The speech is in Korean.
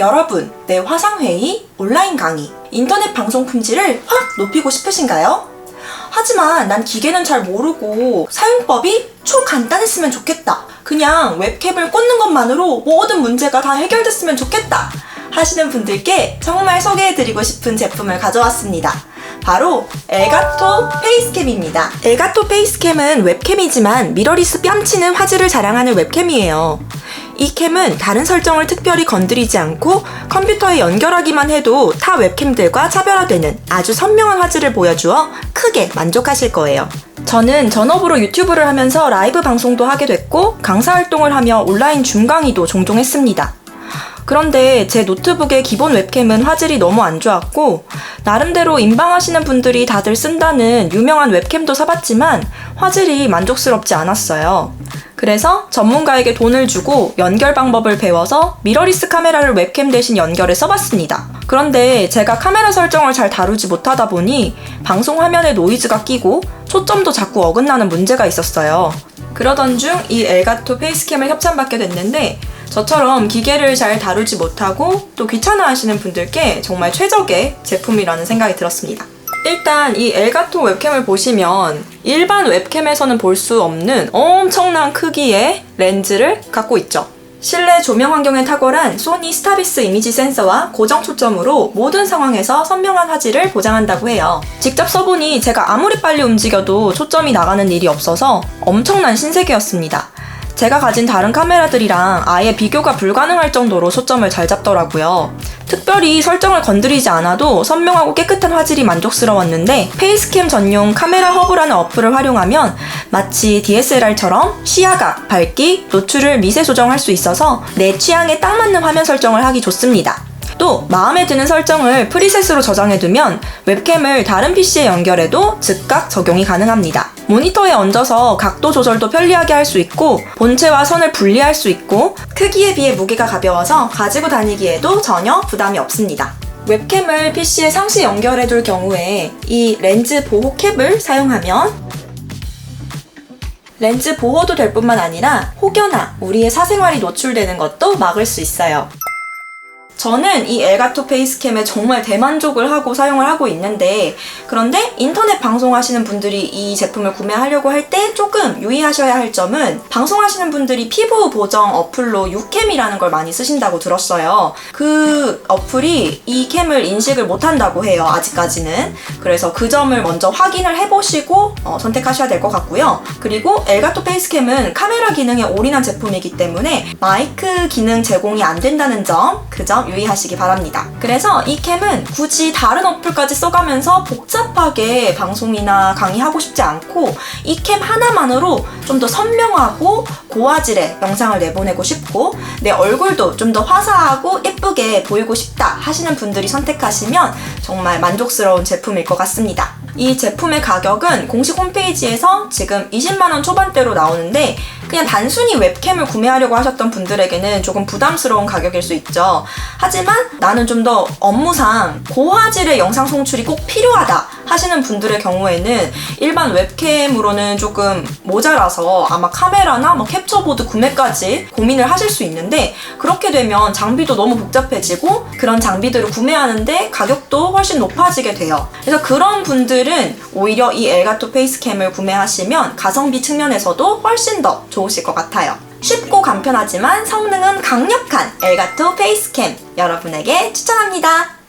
여러분, 내 화상회의, 온라인 강의, 인터넷 방송 품질을 확 높이고 싶으신가요? 하지만 난 기계는 잘 모르고 사용법이 초간단했으면 좋겠다. 그냥 웹캠을 꽂는 것만으로 모든 문제가 다 해결됐으면 좋겠다. 하시는 분들께 정말 소개해드리고 싶은 제품을 가져왔습니다. 바로 엘가토 페이스캠입니다. 엘가토 페이스캠은 웹캠이지만 미러리스 뺨치는 화질을 자랑하는 웹캠이에요. 이 캠은 다른 설정을 특별히 건드리지 않고 컴퓨터에 연결하기만 해도 타 웹캠들과 차별화되는 아주 선명한 화질을 보여주어 크게 만족하실 거예요. 저는 전업으로 유튜브를 하면서 라이브 방송도 하게 됐고 강사 활동을 하며 온라인 줌 강의도 종종 했습니다. 그런데 제 노트북의 기본 웹캠은 화질이 너무 안 좋았고 나름대로 인방하시는 분들이 다들 쓴다는 유명한 웹캠도 사봤지만 화질이 만족스럽지 않았어요. 그래서 전문가에게 돈을 주고 연결 방법을 배워서 미러리스 카메라를 웹캠 대신 연결해 써봤습니다. 그런데 제가 카메라 설정을 잘 다루지 못하다 보니 방송 화면에 노이즈가 끼고 초점도 자꾸 어긋나는 문제가 있었어요. 그러던 중 이 엘가토 페이스캠을 협찬받게 됐는데 저처럼 기계를 잘 다루지 못하고 또 귀찮아 하시는 분들께 정말 최적의 제품이라는 생각이 들었습니다. 일단 이 엘가토 웹캠을 보시면 일반 웹캠에서는 볼 수 없는 엄청난 크기의 렌즈를 갖고 있죠. 실내 조명 환경에 탁월한 소니 스타비스 이미지 센서와 고정 초점으로 모든 상황에서 선명한 화질을 보장한다고 해요. 직접 써보니 제가 아무리 빨리 움직여도 초점이 나가는 일이 없어서 엄청난 신세계였습니다. 제가 가진 다른 카메라들이랑 아예 비교가 불가능할 정도로 초점을 잘 잡더라고요. 특별히 설정을 건드리지 않아도 선명하고 깨끗한 화질이 만족스러웠는데 페이스캠 전용 카메라 허브라는 어플을 활용하면 마치 DSLR처럼 시야각, 밝기, 노출을 미세 조정할 수 있어서 내 취향에 딱 맞는 화면 설정을 하기 좋습니다. 또 마음에 드는 설정을 프리셋으로 저장해두면 웹캠을 다른 PC에 연결해도 즉각 적용이 가능합니다. 모니터에 얹어서 각도 조절도 편리하게 할 수 있고 본체와 선을 분리할 수 있고 크기에 비해 무게가 가벼워서 가지고 다니기에도 전혀 부담이 없습니다. 웹캠을 PC에 상시 연결해 둘 경우에 이 렌즈 보호 캡을 사용하면 렌즈 보호도 될 뿐만 아니라 혹여나 우리의 사생활이 노출되는 것도 막을 수 있어요. 저는 이 엘가토 페이스캠에 정말 대만족을 하고 사용을 하고 있는데 그런데 인터넷 방송하시는 분들이 이 제품을 구매하려고 할 때 조금 유의하셔야 할 점은 방송하시는 분들이 피부 보정 어플로 유캠이라는 걸 많이 쓰신다고 들었어요. 그 어플이 이 캠을 인식을 못한다고 해요. 아직까지는. 그래서 그 점을 먼저 확인을 해보시고 어, 선택하셔야 될 것 같고요. 그리고 엘가토 페이스캠은 카메라 기능에 올인한 제품이기 때문에 마이크 기능 제공이 안 된다는 점, 그 점 유의하시기 바랍니다. 그래서 이 캠은 굳이 다른 어플까지 써가면서 복잡하게 방송이나 강의하고 싶지 않고 이 캠 하나만으로 좀 더 선명하고 고화질의 영상을 내보내고 싶고 내 얼굴도 좀 더 화사하고 예쁘게 보이고 싶다 하시는 분들이 선택하시면 정말 만족스러운 제품일 것 같습니다. 이 제품의 가격은 공식 홈페이지에서 지금 20만원 초반대로 나오는데 그냥 단순히 웹캠을 구매하려고 하셨던 분들에게는 조금 부담스러운 가격일 수 있죠. 하지만 나는 좀 더 업무상 고화질의 영상 송출이 꼭 필요하다 하시는 분들의 경우에는 일반 웹캠으로는 조금 모자라서 아마 카메라나 뭐 캡처보드 구매까지 고민을 하실 수 있는데 그렇게 되면 장비도 너무 복잡해지고 그런 장비들을 구매하는데 가격도 훨씬 높아지게 돼요. 그래서 그런 분들은 오히려 이 엘가토 페이스캠을 구매하시면 가성비 측면에서도 훨씬 더 좋으실 것 같아요. 쉽고 간편하지만 성능은 강력한 엘가토 페이스캠 여러분에게 추천합니다.